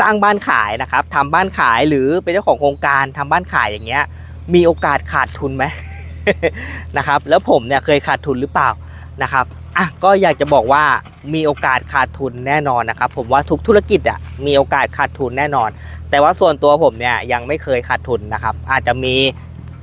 สร้างบ้านขายนะครับทำบ้านขายหรือเป็นเจ้าของโครงการทำบ้านขายอย่างเงี้ยมีโอกาสขาดทุนไหมนะครับแล้วผมเนี่ยเคยขาดทุนหรือเปล่านะครับอะก็อยากจะบอกว่ามีโอกาสขาดทุนแน่นอนนะครับ ผมว่าทุกธุรกิจอะมีโอกาสขาดทุนแน่นอน แต่ว่าส่วนตัวผมเนี่ยยังไม่เคยขาดทุนนะครับ อาจจะมี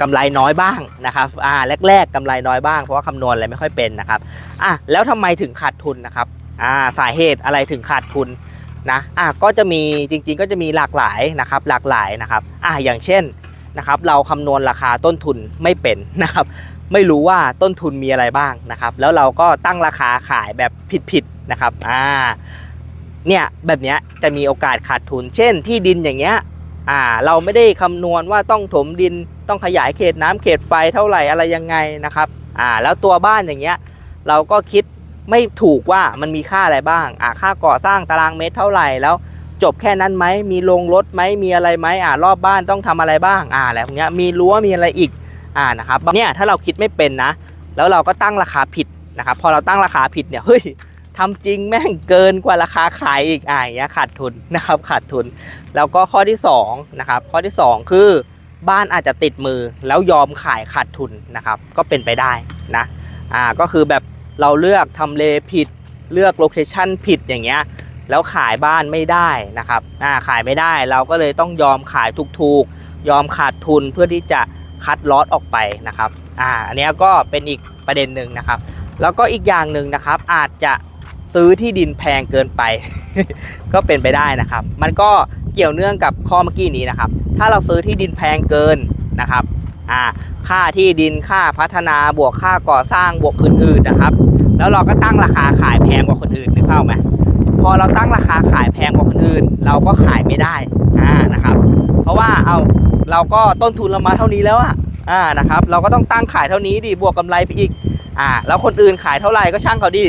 กำไรน้อยบ้างนะครับอ่าแรก ๆกำไรน้อยบ้างเพราะว่าคำนวณอะไรไม่ค่อยเป็นนะครับอะแล้วทำไมถึงขาดทุนนะครับอ่าสาเหตุอะไรถึงขาดทุน นะอะก็จะมีจริงๆก็จะมีหลากหลายนะครับหลากหลายนะครับอะอย่างเช่นนะครับเราคำนวณราคาต้นทุนไม่เป็นนะครับไม่รู้ว่าต้นทุนมีอะไรบ้างนะครับแล้วเราก็ตั้งราคาขายแบบผิดๆนะครับอ่าเนี่ยแบบเนี้ยจะมีโอกาสขาดทุน เช่นที่ดินอย่างเงี้ยอ่าเราไม่ได้คำนวณว่าต้องถมดินต้องขยายเขตน้ำเขตไฟเท่าไหร่อะไรยังไงนะครับอ่าแล้วตัวบ้านอย่างเงี้ยเราก็คิด ไม่ถูกว่ามันมีค่าอะไรบ้างอ่าค่าก่อสร้างตารางเมตรเท่าไหร่แล้วจบแค่นั้นไหมมีโรงรถไหมมีอะไรไหมอ่ารอบบ้านต้องทำอะไรบ้างอ่าอะไรพวกเนี้ยมีรั้วมีอะไรอีกอ่านะครับเนี่ยถ้าเราคิดไม่เป็นนะ แล้วเราก็ตั้งราคาผิดนะครับพอเราตั้งราคาผิดเนี่ยเฮ้ยทำจริงแม่งเกินกว่าราคาขายอีกอ่าอย่างเงี้ยขาดทุนนะครับขาดทุน แล้วก็ข้อที่2นะครับข้อที่ 2 คือบ้านอาจจะติดมือแล้วยอมขายขาดทุนนะครับก็เป็นไปได้นะอ่าก็คือแบบ เราเลือกทำเลผิด เลือกโลเคชันผิดอย่างเงี้ยแล้วขายบ้านไม่ได้นะครับอ่าขายไม่ได้เราก็เลยต้องยอมขายถูกๆ ยอมขาดทุนเพื่อที่จะคัดลอตออกไปนะครับอ่าอันนี้ก็เป็นอีกประเด็นหนึ่งนะครับ แล้วก็อีกอย่างหนึ่งนะครับ อาจจะซื้อที่ดินแพงเกินไป ก็เป็นไปได้นะครับ มันก็เกี่ยวเนื่องกับข้อเมื่อกี้นี้นะครับ ถ้าเราซื้อที่ดินแพงเกินนะครับอ่าค่าที่ดินค่าพัฒนาบวกค่าก่อสร้างบวกอื่นๆนะครับ แล้วเราก็ตั้งราคาขายแพงกว่าคนอื่นนึกภาพไหมพอเราตั้งราคาขายแพงกว่าคนอื่น เราก็ขายไม่ได้อ่านะครับ เพราะว่าเอาเราก็ต้นทุนเรามาเท่านี้แล้วอะอ่านะครับ เราก็ต้องตั้งขายเท่านี้ดิบวกกำไรไปอีกอ่าแล้วคนอื่นขายเท่าไหร่ก็ช่างเขาดิ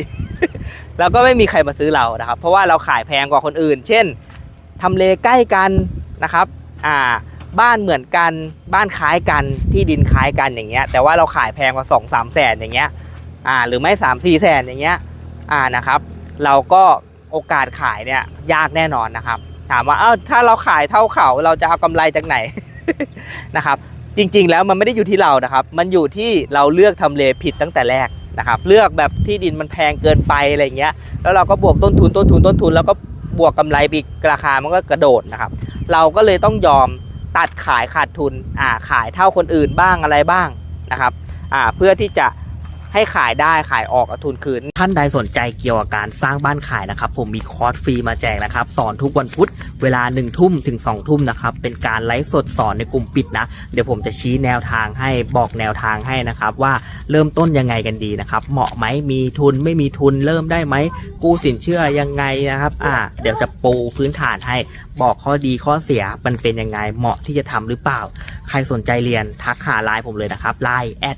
แล้วก็ไม่มีใครมาซื้อเรานะครับ เพราะว่าเราขายแพงกว่าคนอื่น เช่นทำเลใกล้กันนะครับอ่าบ้านเหมือนกันบ้านคล้ายกันที่ดินคล้ายกันอย่างเงี้ยแต่ว่าเราขายแพงกว่า2 3แสนอย่างเงี้ย อ่าหรือไม่3 4แสนอย่างเงี้ยอ่านะครับ เราก็โอกาสขายเนี่ยยากแน่นอนนะครับ ถามว่าเอ้าถ้าเราขายเท่าเขาเราจะเอากำไรจากไหนนะครับ จริงๆแล้วมันไม่ได้อยู่ที่เรานะครับ มันอยู่ที่เราเลือกทำเลผิดตั้งแต่แรกนะครับ เลือกแบบที่ดินมันแพงเกินไปอะไรเงี้ยแล้วเราก็บวกต้นทุนต้นทุนต้นทุน แล้วก็บวกกำไรอีกราคามันก็กระโดดนะครับ เราก็เลยต้องยอมตัดขายขาดทุนอ่าขายเท่าคนอื่นบ้างอะไรบ้างนะครับอ่าเพื่อที่จะ ให้ขายได้ขายออกเอาทุนคืน ท่านใดสนใจเกี่ยวกับการสร้างบ้านขายนะครับ ผมมีคอร์สฟรีมาแจกนะครับ สอนทุกวันพุธเวลา1นึ่ทุ่มถึง2องทุ่มนะครับเป็นการไลฟ์สดสอนในกลุ่มปิดนะ เดี๋ยวผมจะชี้แนวทางให้บอกแนวทางให้นะครับว่าเริ่มต้นยังไงกันดีนะครับเหมาะไหมมีทุนไม่มีทุนเริ่มได้ไหมกู้สินเชื่อยังไงนะครับอ่าเดี๋ยวจะปูพื้นฐานให้บอกข้อดีข้อเสียมันเป็นยังไงเหมาะที่จะทำหรือเปล่า ใครสนใจเรียนทักหาไลน์ผมเลยนะครับไลน์ at